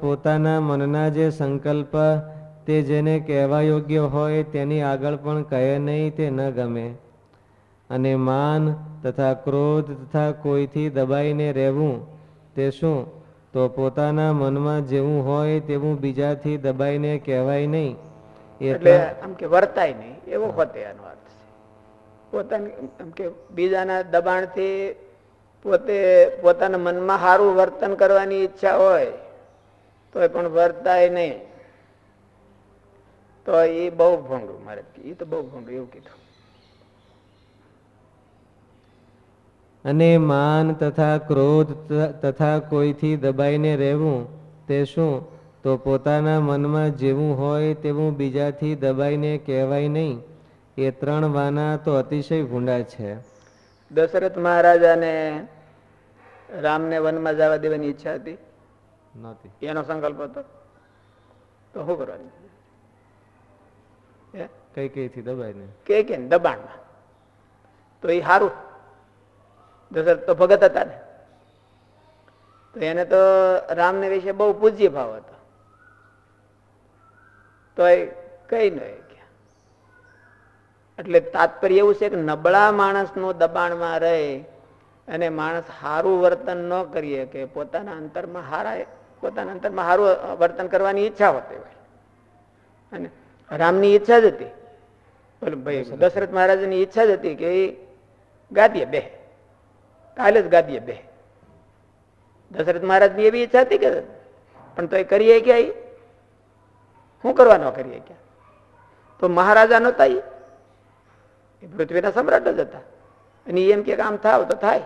પોતાના મનના જે સંકલ્પ તે જેને કહેવા યોગ્ય હોય તેની આગળ પણ કહે નહીં તે ન ગમે. અને માન તથા ક્રોધ તથા કોઈથી દબાઈને રહેવું તે શું? તો પોતાના મનમાં જેવું હોય તેવું બીજાથી દબાઈને કહેવાય નહીં. એટલે આમ કે વર્તાય નહીં એવો હોતે એનો અર્થ છે. પોતાની આમ કે બીજાના દબાણથી પોતે પોતાના મનમાં સારું વર્તન કરવાની ઈચ્છા હોય તો પણ વર્તાય નહીં. તો એ બહુ ભોંડું મારે. એ તો બહુ ભોંડું એવું કીધું. અને માન તથા ક્રોધ તથા કોઈથી દબાઈને રહેવું તે શું? તો પોતાના મનમાં જેવું હોય તેવું બીજાથી દબાઈને કહેવાય નહીં. એ ત્રણ વાના તો અતિશય ભૂંડા છે. દશરથ મહારાજાને રામને વનમાં જવા દેવાની ઈચ્છા હતી. એનો સંકલ્પ હતો? તો શું કરવાનું? કઈ કઈ થી દબાઈને? કે કે ને દબાણમાં. તો એ સારું દશરથ તો ભગત હતા ને. તો એને તો રામને વિશે બહુ પૂજ્ય ભાવ હતો. તો એ કઈ ન એટલે તાત્પર્ય એવું છે કે નબળા માણસનું દબાણમાં રહે અને માણસ સારું વર્તન ન કરીએ કે પોતાના અંતરમાં હારા પોતાના અંતરમાં સારું વર્તન કરવાની ઈચ્છા હોતી હોય. અને રામની ઈચ્છા જ હતી. ભાઈ દશરથ મહારાજની ઈચ્છા જ હતી કે એ ગાદીએ બે કાલે જ ગાદીએ બે દશરથ મહારાજની એવી ઈચ્છા હતી કે પણ તો એ કરીએ ક્યાં ઈ? શું કરવાનો કરીએ ક્યાં તો મહારાજા નહોતા ઈ. એ પૃથ્વીના સમ્રાટ જ હતા. અને એમ કે આમ થાવ તો થાય.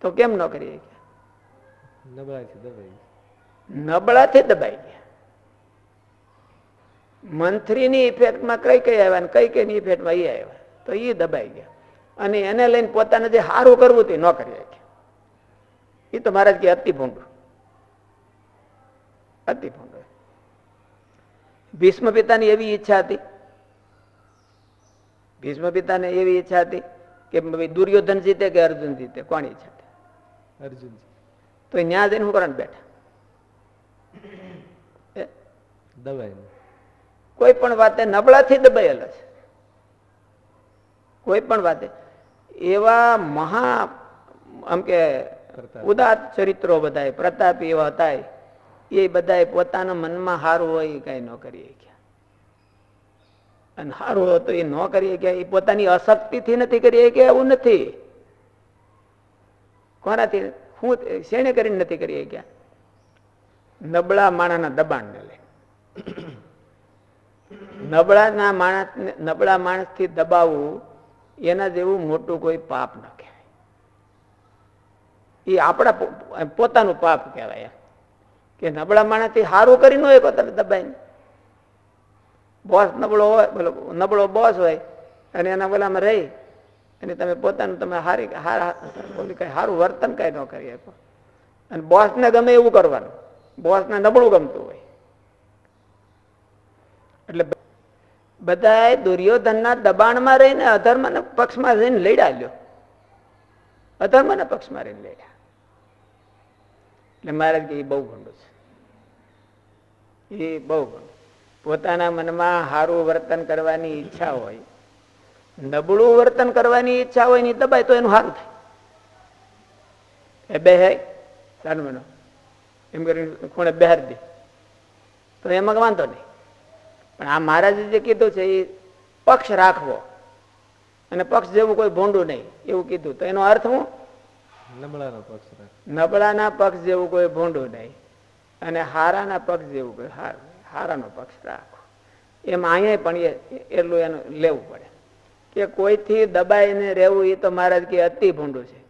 તો કેમ ન કરીએ ક્યાં દબાઈ નબળાથી દબાઈ ગયા. મંથરીની ઇફેક્ટમાં કઈ કઈ આવ્યા ને કઈ કઈ ઇફેક્ટમાં એ આવ્યા? તો એ દબાઈ ગયા. અને એને લઈને પોતાને જે સારું કરવું તે ન કરી શક્યા એ તો મહારાજ કે અતિ ભૂંડું. અતિ ભૂંડું. ભીષ્મ પિતાની એવી ઈચ્છા હતી. ભીષ્મ પિતાને એવી ઈચ્છા હતી કે દુર્યોધન જીતે કે અર્જુન જીતે? કોણ ઈચ્છા હતી? અર્જુનજી તો ત્યાં જઈને હું કરવાનું બેઠા. એ દબાઈને. કોઈ પણ વાતે નબળાથી દબાયેલા છે. કોઈ પણ વાતે. એવા મહા આમ કે ઉદાત ચરિત્રો બધાય પ્રતાપી એવા હતા એ બધા પોતાના મનમાં સારું હોય એ કઈ ન કરી શક્યા. અને સારું હોય તો એ ન કરી શક્યા એ પોતાની અશક્તિથી નથી કરી શક્યા એવું નથી. કોનાથી? હું શેણે કરીને નથી કરી ગયા નબળા માણાના દબાણને લઈ. નબળાના માણસ નબળા માણસથી દબાવવું એના જેવું મોટું કોઈ પાપ ન કહેવાય. એ આપણા પોતાનું પાપ કહેવાય કે નબળા માણસથી સારું કરી ન હોય પોતાને દબાઈને? બોસ નબળો હોય નબળો બોસ હોય અને એના બોલામાં રહી અને તમે પોતાનું તમે હારી ઓલી કઈ સારું વર્તન કઈ ન કરી શકો. અને બોસને ગમે એવું કરવાનું. બોસને નબળું ગમતું હોય. એટલે બધાએ દુર્યોધનના દબાણમાં રહીને અધર્મના પક્ષમાં રહીને લડ્યા લ્યો. અધર્મના પક્ષમાં રહીને લડ્યા. એટલે મહારાજ કે એ બહુ ગંડું છે. એ બહુ ભૂંડું પોતાના મનમાં સારું વર્તન કરવાની ઈચ્છા હોય નબળું વર્તન કરવાની ઈચ્છા હોય ને દબાય તો એનું સારું થાય. એ બે સાનમનો એમ કરીને ખૂણે બહાર દે. તો એમાં વાંધો નહીં. પણ આ મહારાજે જે કીધું છે એ પક્ષ રાખવો. અને પક્ષ જેવું કોઈ ભોંડું નહીં એવું કીધું. તો એનો અર્થ હું? નબળાનો પક્ષ નબળાના પક્ષ જેવું કોઈ ભોંડું નહીં. અને હારાના પક્ષ જેવું કોઈ હાર- હારાનો પક્ષ રાખો. એમ અહીંયા પણ એટલું એનું લેવું પડે. કે કોઈથી દબાઈને રહેવું એ તો મહારાજ કે અતિ ભૂંડું છે.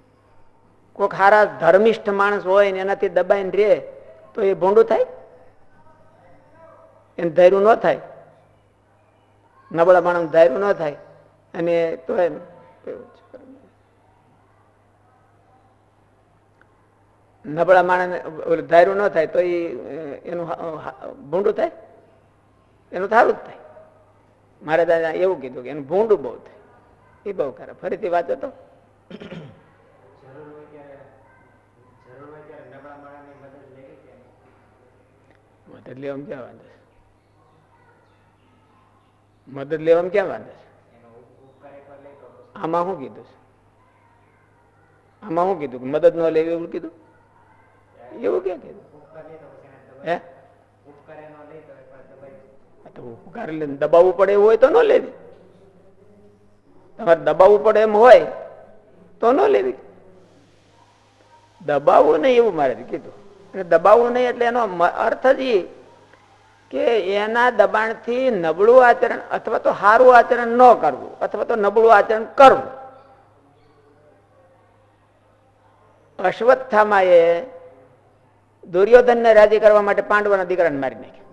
કોઈક હારા ધર્મિષ્ઠ માણસ હોય ને એનાથી દબાઈને રહે, તો એ ભૂંડું થાય? એને ધૈર્યું ન થાય. નબળા માણસ ધૈર્યું ન થાય. અને તો એમ. નબળા માણસ ધાર્યું ન થાય તો એ એનું ભૂંડું થાય? એનું સારું જ થાય. મારે દાદા એવું કીધું કે એનું ભૂંડું બહુ થાય. એ બહુ ખરા ફરીથી વાંચો તો. મદદ લેવામાં ક્યાં વાંધો છે? મદદ લેવામાં ક્યાં વાંધો છે? આમાં શું કીધું છે? આમાં શું કીધું મદદ ન લેવી એવું કીધું? એવું ક્યાં કીધું? હે? તો લઈને દબાવવું પડે એવું હોય તો ન લેવી. તમારે દબાવવું પડે એમ હોય તો ન લેવી. દબાવવું નહીં એવું મારે કીધું. એટલે દબાવવું નહીં એટલે એનો અર્થ જ એ કે એના દબાણથી નબળું આચરણ અથવા તો સારું આચરણ ન કરવું અથવા તો નબળું આચરણ કરવું. અશ્વત્થામાએ દુર્યોધનને રાજી કરવા માટે પાંડવના દીકરાને મારી નાખ્યો.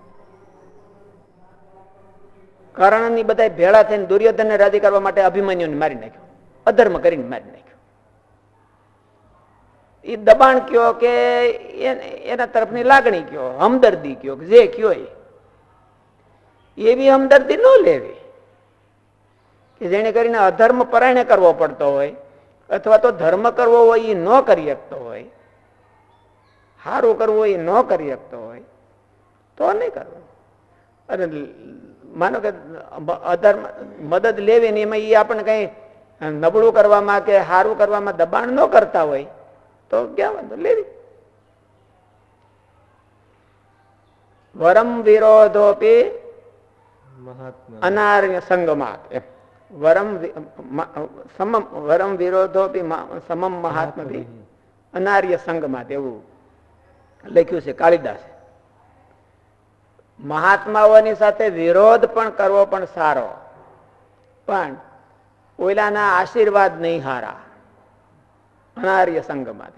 કર્ણની બધા ભેળા થઈને દુર્યોધનને રાજી કરવા માટે અભિમન્યુને મારી નાખ્યો. અધર્મ કરીને મારી નાખ્યો. એ દબાણ કયો કે એના તરફની લાગણી કયો, હમદર્દી કયો જે કયો એવી હમદર્દી ન લેવી. કે જેને કરીને અધર્મ પરાયણે કરવો પડતો હોય, અથવા તો ધર્મ કરવો હોય એ ન કરી શકતો હોય સારું કરવું હોય એ ન કરી શકતો હોય, તો નહીં કરવું અને માનો કે અધર્મ મદદ લેવી ને એમાં એ આપણને કઈ નબળું કરવામાં કે સારું કરવામાં દબાણ ન કરતા હોય તો ક્યાં વાંધો? લેવી. વરમ વિરોધોપી અનાર્ય સંગમાત વરમ સમમ વરમ વિરોધોપી મા- સમમ મહાત્મા અનાર્ય સંગમાત એવું લખ્યું છે કાળિદાસે મહાત્માઓની સાથે વિરોધ પણ કરવો પણ સારો. પણ ઓલાના આશીર્વાદ નહીં હારા. અનાર્ય સંગમાં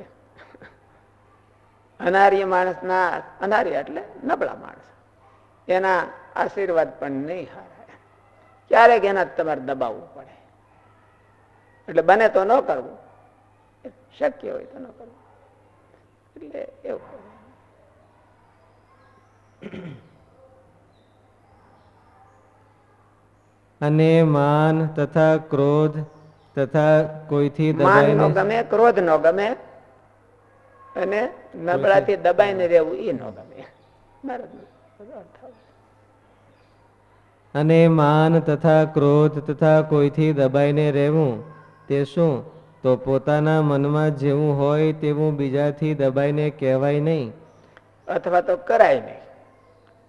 અનાર્ય માણસના અનાર્ય એટલે નબળા માણસ. એના આશીર્વાદ પણ નહીં હારા. ક્યારેક એના તમારે દબાવવું પડે. એટલે બને તો ન કરવું. શક્ય હોય તો ન કરવું. એટલે એવું. અને માન તથા ક્રોધ તથા કોઈથી દબાઈને ગમે ક્રોધ નો ગમે અને નબળાથી દબાઈને રહેવું એ નો ગમે. અને માન તથા ક્રોધ તથા કોઈથી દબાઈને રહેવું તે શું? તો પોતાના મનમાં જેવું હોય તેવું બીજાથી દબાઈને કહેવાય નહીં. અથવા તો કરાય નહીં.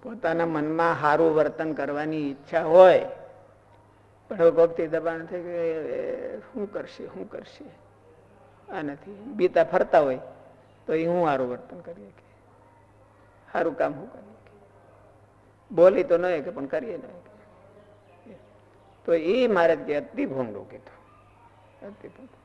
પોતાના મનમાં સારું વર્તન કરવાની ઈચ્છા હોય પણ હવે ભક્તિ દબાણ થઈ કે શું કરશે શું કરશે? આ નથી બીતા ફરતા હોય, તો એ હું સારું વર્તન કરીએ કે? સારું કામ હું કરીએ કે? બોલી તો ન કે પણ કરીએ ન તો એ મારે અતિ ભૂંડું કીધું. અતિ ભૂંડું